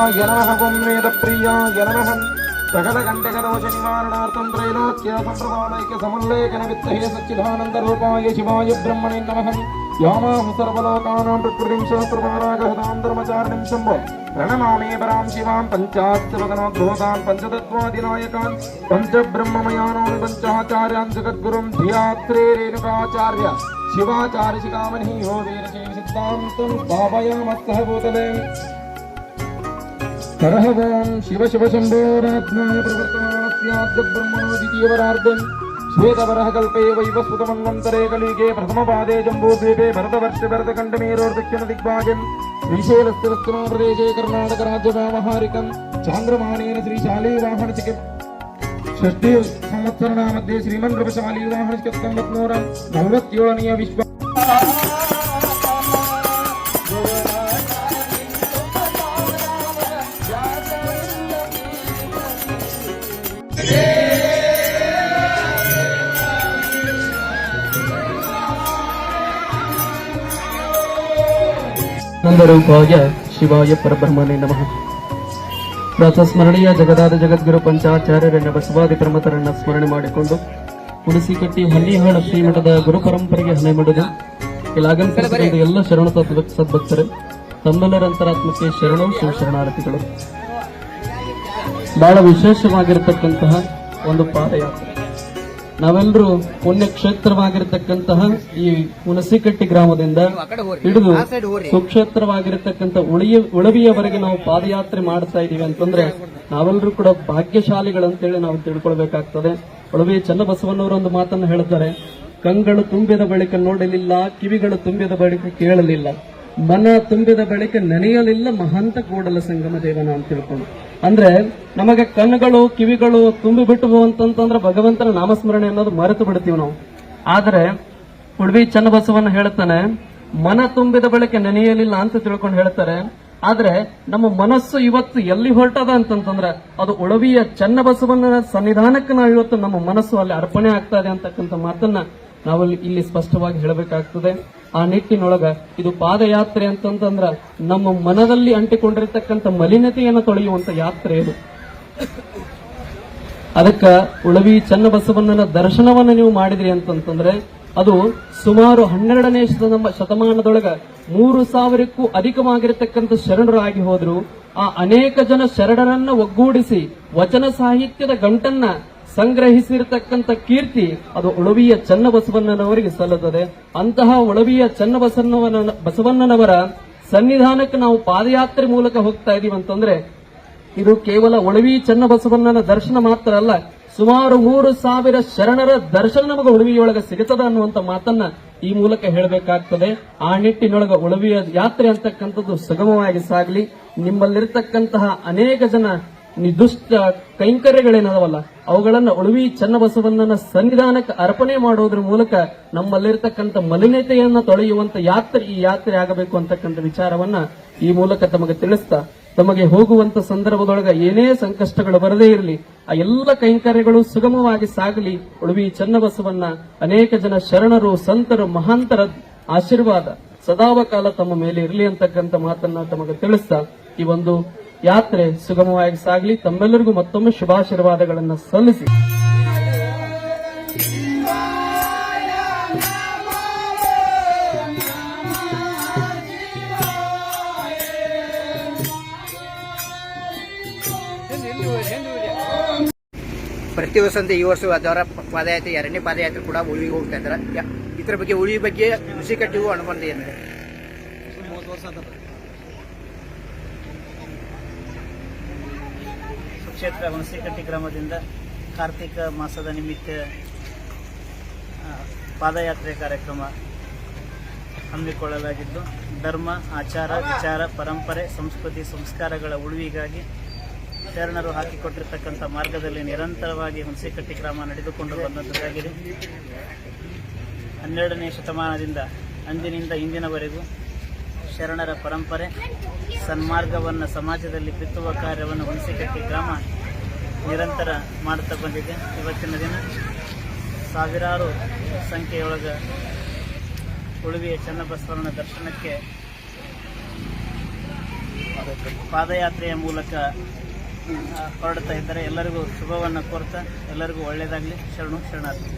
य नमः गोन्वेदप्रियाय नमः प्रकटकण्टकदोषनिवारणार्थं त्रैलोक्यसम्प्रदालैक्यसमल्लेखनवित्तहे सच्चिदानन्दरूपाय शिवाय ब्रह्मणे नमः यामां सर्वलोकानां प्रकृतिं सहस्रपारागहतां धर्मचारिणीं शम्भो प्रणमामि परां शिवां पञ्चास्त्रवदनोद्भूतान् पञ्चतत्त्वाधिनायकान् पञ्चब्रह्ममयानान् पञ्चाचार्यान् जगद्गुरुं धियात्रे रेणुकाचार्य शिवाचार्यशिकामनि योगेन सिद्धान्तं स्थापयामस्तः भूतले हरः ओं शिव शिव शम्भोरात्माय प्रवर्तमानस्याद्य ब्रह्मणो द्वितीयवरार्धम् श्वेतवरः कल्पे वैवस्वतमन्वन्तरे कलिगे प्रथमपादे जम्बूद्वीपे भरतवर्षे भरतखण्डमेरोर्दक्षिणदिग्भागम् श्रीशैलस्य पश्चिमप्रदेशे कर्णाटकराज्यव्यावहारिकम् चान्द्रमानेन श्रीशालीवाहनचिकि षष्ठी संवत्सरणामध्ये श्रीमन्त्रपशालीवाहनचिकत्तं रत्नोरम् नववत्योळनीय विश्व ನಂದರೂಪಾಯ ಶಿವಾಯ ಪರಬ್ರಹ್ಮನೇ ನಮಃ ಪ್ರಾತಸ್ಮರಣೀಯ ಜಗದಾದ ಜಗದ್ಗುರು ಪಂಚಾಚಾರ್ಯರನ್ನ ಬಸವಾದಿ ಪ್ರಮತರನ್ನ ಸ್ಮರಣೆ ಮಾಡಿಕೊಂಡು ಹುಣಸಿಕಟ್ಟಿ ಹಳ್ಳಿಹಾಳ ಶ್ರೀಮಠದ ಗುರು ಪರಂಪರೆಗೆ ಹಣೆ ಮಾಡಿದೆ. ಇಲ್ಲಾಗಂತ ಎಲ್ಲ ಶರಣ ತತ್ವ ಸದ್ಭಕ್ತರು ತಮ್ಮೆಲ್ಲರ ಅಂತರಾತ್ಮಕ್ಕೆ ಶರಣು ಶಿವ ಶರಣಾರ್ಥಿಗಳು ಬಹಳ ವಿಶೇಷವಾಗಿರತಕ್ಕಂತಹ ಒಂದು ಪಾದಯಾತ್ರೆ. ನಾವೆಲ್ಲರೂ ಪುಣ್ಯ ಕ್ಷೇತ್ರವಾಗಿರತಕ್ಕಂತಹ ಈ ಹುಣಸಿಕಟ್ಟಿ ಗ್ರಾಮದಿಂದ ಹಿಡಿದು ಸುಕ್ಷೇತ್ರವಾಗಿರತಕ್ಕಂತ ಉಳಿಯ ಉಳವಿಯವರೆಗೆ ನಾವು ಪಾದಯಾತ್ರೆ ಮಾಡ್ತಾ ಇದೀವಿ ಅಂತಂದ್ರೆ ನಾವೆಲ್ಲರೂ ಕೂಡ ಭಾಗ್ಯಶಾಲಿಗಳಂತೇಳಿ ನಾವು ತಿಳ್ಕೊಳ್ಬೇಕಾಗ್ತದೆ. ಉಳವಿಯ ಚನ್ನಬಸವಣ್ಣವರು ಒಂದು ಮಾತನ್ನು ಹೇಳ್ತಾರೆ ಕಂಗಳು ತುಂಬಿದ ಬಳಿಕ ನೋಡಲಿಲ್ಲ ಕಿವಿಗಳು ತುಂಬಿದ ಬಳಿಕ ಕೇಳಲಿಲ್ಲ. ಮನ ತುಂಬಿದ ಬಳಿಕ ನೆನೆಯಲಿಲ್ಲ ಮಹಂತ ಕೂಡಲ ಸಂಗಮ ದೇವನ ಅಂತ ತಿಳ್ಕೊಂಡು. ಅಂದ್ರೆ ನಮಗೆ ಕಣ್ಣುಗಳು, ಕಿವಿಗಳು ತುಂಬಿ ಬಿಟ್ಟು ಅಂತಂತಂದ್ರೆ ಭಗವಂತನ ನಾಮಸ್ಮರಣೆ ಅನ್ನೋದು ಮರೆತು ಬಿಡ್ತೀವಿ ನಾವು. ಆದ್ರೆ ಉಳ್ವಿ ಚನ್ನಬಸವನ್ನ ಹೇಳ್ತಾನೆ ಮನ ತುಂಬಿದ ಬಳಿಕ ನೆನೆಯಲಿಲ್ಲ ಅಂತ ತಿಳ್ಕೊಂಡು ಹೇಳ್ತಾರೆ. ಆದ್ರೆ ನಮ್ಮ ಮನಸ್ಸು ಇವತ್ತು ಎಲ್ಲಿ ಹೊರಟದ ಅಂತಂತಂದ್ರೆ ಅದು ಉಳವಿಯ ಚನ್ನಬಸವನ ಸನ್ನಿಧಾನಕ್ಕೆ ನಾವು ಇವತ್ತು ನಮ್ಮ ಮನಸ್ಸು ಅಲ್ಲಿ ಅರ್ಪಣೆ ಆಗ್ತಾ ಇದೆ ಅಂತಕ್ಕಂಥ ಮಾತನ್ನ ನಾವು ಇಲ್ಲಿ- ಸ್ಪಷ್ಟವಾಗಿ ಹೇಳಬೇಕಾಗ್ತದೆ, ಆ ನಿಟ್ಟಿನೊಳಗ ಇದು ಪಾದಯಾತ್ರೆ ಅಂತಂತಂದ್ರ ನಮ್ಮ ಮನದಲ್ಲಿ ಅಂಟಿಕೊಂಡಿರ್ತಕ್ಕಂಥ ಮಲಿನತೆಯನ್ನು ತೊಳೆಯುವಂತ ಯಾತ್ರೆ ಇದು. ಅದಕ್ಕ ಉಳವಿ ಚನ್ನಬಸವಣ್ಣನ ದರ್ಶನವನ್ನು ನೀವು ಮಾಡಿದ್ರಿ ಅಂತಂತಂದ್ರೆ, ಅದು ಸುಮಾರು ಹನ್ನೆರಡನೇ ಶತಮ- ಶತಮಾನದೊಳಗ ಮೂರು ಸಾವಿರಕ್ಕೂ ಅಧಿಕವಾಗಿರತಕ್ಕಂಥ ಶರಣರಾಗಿ ಹೋದ್ರು. ಆ ಅನೇಕ ಜನ ಶರಣರನ್ನ ಒಗ್ಗೂಡಿಸಿ ವಚನ ಸಾಹಿತ್ಯದ ಗಂಟನ್ನ ಸಂಗ್ರಹಿಸಿರ್ತಕ್ಕಂಥ ಕೀರ್ತಿ, ಅದು ಉಳವಿಯ ಚನ್ನಬಸವಣ್ಣನವರಿಗೆ ಸಲ್ಲುತ್ತದೆ. ಅಂತಹ ಒಳವಿಯ ಚನ್ನಬಸವನ ಬಸವಣ್ಣನವರ ಸನ್ನಿಧಾನಕ್ಕೆ ನಾವು ಪಾದಯಾತ್ರೆ ಮೂಲಕ ಹೋಗ್ತಾ ಇದೀವಿ ಅಂತಂದ್ರೆ, ಇದು ಕೇವಲ ಒಳವಿ ಚನ್ನಬಸವಣ್ಣನ ದರ್ಶನ ಮಾತ್ರ ಅಲ್ಲ, ಸುಮಾರು ಮೂರು ಸಾವಿರ ಶರಣರ ದರ್ಶನ ನಮಗೆ ಉಳವಿಯೊಳಗೆ ಸಿಗುತ್ತದೆ ಅನ್ನುವಂತ ಮಾತನ್ನ ಈ ಮೂಲಕ ಹೇಳಬೇಕಾಗ್ತದೆ. ಆ ನಿಟ್ಟಿನೊಳಗೆ ಉಳವಿಯ ಯಾತ್ರೆ ಅಂತಕ್ಕಂಥದ್ದು ಸುಗಮವಾಗಿ ಸಾಗಲಿ. ನಿಮ್ಮಲ್ಲಿರ್ತಕ್ಕಂತಹ ಅನೇಕ ಜನ ದುಷ್ಟ ಕೈಂಕರ್ಯಗಳೇನದವಲ್ಲ? ಅವುಗಳನ್ನ ಉಳುವಿ ಚನ್ನಬಸವಣ್ಣನ ಸನ್ನಿಧಾನಕ್ಕೆ ಅರ್ಪಣೆ ಮಾಡೋದ್ರ ಮೂಲಕ ನಮ್ಮಲ್ಲಿರ್ತಕ್ಕಂಥ ಮಲಿನತೆಯನ್ನ ತೊಳೆಯುವಂತ ಯಾತ್ರೆ ಈ ಯಾತ್ರೆ ಆಗಬೇಕು ಅಂತಕ್ಕಂಥ ವಿಚಾರವನ್ನ ಈ ಮೂಲಕ ತಮಗೆ ತಿಳಿಸ್ತಾ, ತಮಗೆ ಹೋಗುವಂತ ಸಂದರ್ಭದೊಳಗ ಏನೇ ಸಂಕಷ್ಟಗಳು ಬರದೇ ಇರಲಿ, ಆ ಎಲ್ಲ ಕೈಂಕರ್ಯಗಳು ಸುಗಮವಾಗಿ ಸಾಗಲಿ ಉಳುವಿ ಚನ್ನಬಸವನ್ನ ಅನೇಕ ಜನ ಶರಣರು, ಸಂತರು, ಮಹಾಂತರ ಆಶೀರ್ವಾದ ಸದಾವಕಾಲ ತಮ್ಮ ಮೇಲೆ ಇರಲಿ ಅಂತಕ್ಕಂಥ ಮಾತನ್ನ ತಮಗೆ ತಿಳಿಸ್ತಾ, ಈ ಒಂದು ಯಾತ್ರೆ ಸುಗಮವಾಗಿ ಸಾಗಲಿ, ತಮ್ಮೆಲ್ಲರಿಗೂ ಮತ್ತೊಮ್ಮೆ ಶುಭಾಶೀರ್ವಾದಗಳನ್ನು ಸಲ್ಲಿಸಿ. ಪ್ರತಿ ವರ್ಷದಂತೆ ಈ ವರ್ಷ ಅದರ ಪಾದಯಾತ್ರೆ, ಎರಡನೇ ಪಾದಯಾತ್ರೆ ಕೂಡ ಉಳಿವಿಗೆ ಹೋಗ್ತಾ ಇದ್ದಾರೆ. ಇದ್ರ ಬಗ್ಗೆ ಉಳಿವಿ ಬಗ್ಗೆ ಕೃಷಿ ಕಟ್ಟಿಗೂ ಅನುಬಂಧ ಏನಿದೆ? ಸುಕ್ಷೇತ್ರ ಹುಣಸಿಕಟ್ಟಿ ಗ್ರಾಮದಿಂದ ಕಾರ್ತಿಕ ಮಾಸದ ನಿಮಿತ್ತ ಪಾದಯಾತ್ರೆ ಕಾರ್ಯಕ್ರಮ ಹಮ್ಮಿಕೊಳ್ಳಲಾಗಿದ್ದು, ಧರ್ಮ, ಆಚಾರ, ವಿಚಾರ, ಪರಂಪರೆ, ಸಂಸ್ಕೃತಿ, ಸಂಸ್ಕಾರಗಳ ಉಳಿವಿಗಾಗಿ ಶರಣರು ಹಾಕಿಕೊಟ್ಟಿರ್ತಕ್ಕಂಥ ಮಾರ್ಗದಲ್ಲಿ ನಿರಂತರವಾಗಿ ಹುಣಸಿಕಟ್ಟಿ ಗ್ರಾಮ ನಡೆದುಕೊಂಡು ಬಂದಂಥದ್ದಾಗಿದೆ. ಹನ್ನೆರಡನೇ ಶತಮಾನದಿಂದ ಅಂದಿನಿಂದ ಇಂದಿನವರೆಗೂ ಶರಣರ ಪರಂಪರೆ, ಸನ್ಮಾರ್ಗವನ್ನು ಸಮಾಜದಲ್ಲಿ ಬಿತ್ತುವ ಕಾರ್ಯವನ್ನು ಹುಣಸಿಕಟ್ಟಿ ಗ್ರಾಮ ನಿರಂತರ ಮಾಡುತ್ತಾ ಬಂದಿದೆ. ಇವತ್ತಿನ ದಿನ ಸಾವಿರಾರು ಸಂಖ್ಯೆಯೊಳಗ ಉಳುವಿಯ ಚನ್ನಬಸವನ ದರ್ಶನಕ್ಕೆ ಪಾದಯಾತ್ರೆಯ ಮೂಲಕ ಹೊರಡ್ತಾ ಇದ್ದಾರೆ. ಎಲ್ಲರಿಗೂ ಶುಭವನ್ನು ಕೋರ್ತಾ, ಎಲ್ಲರಿಗೂ ಒಳ್ಳೆಯದಾಗಲಿ ಶರಣು, ಶರಣಾರ್ಥಿ.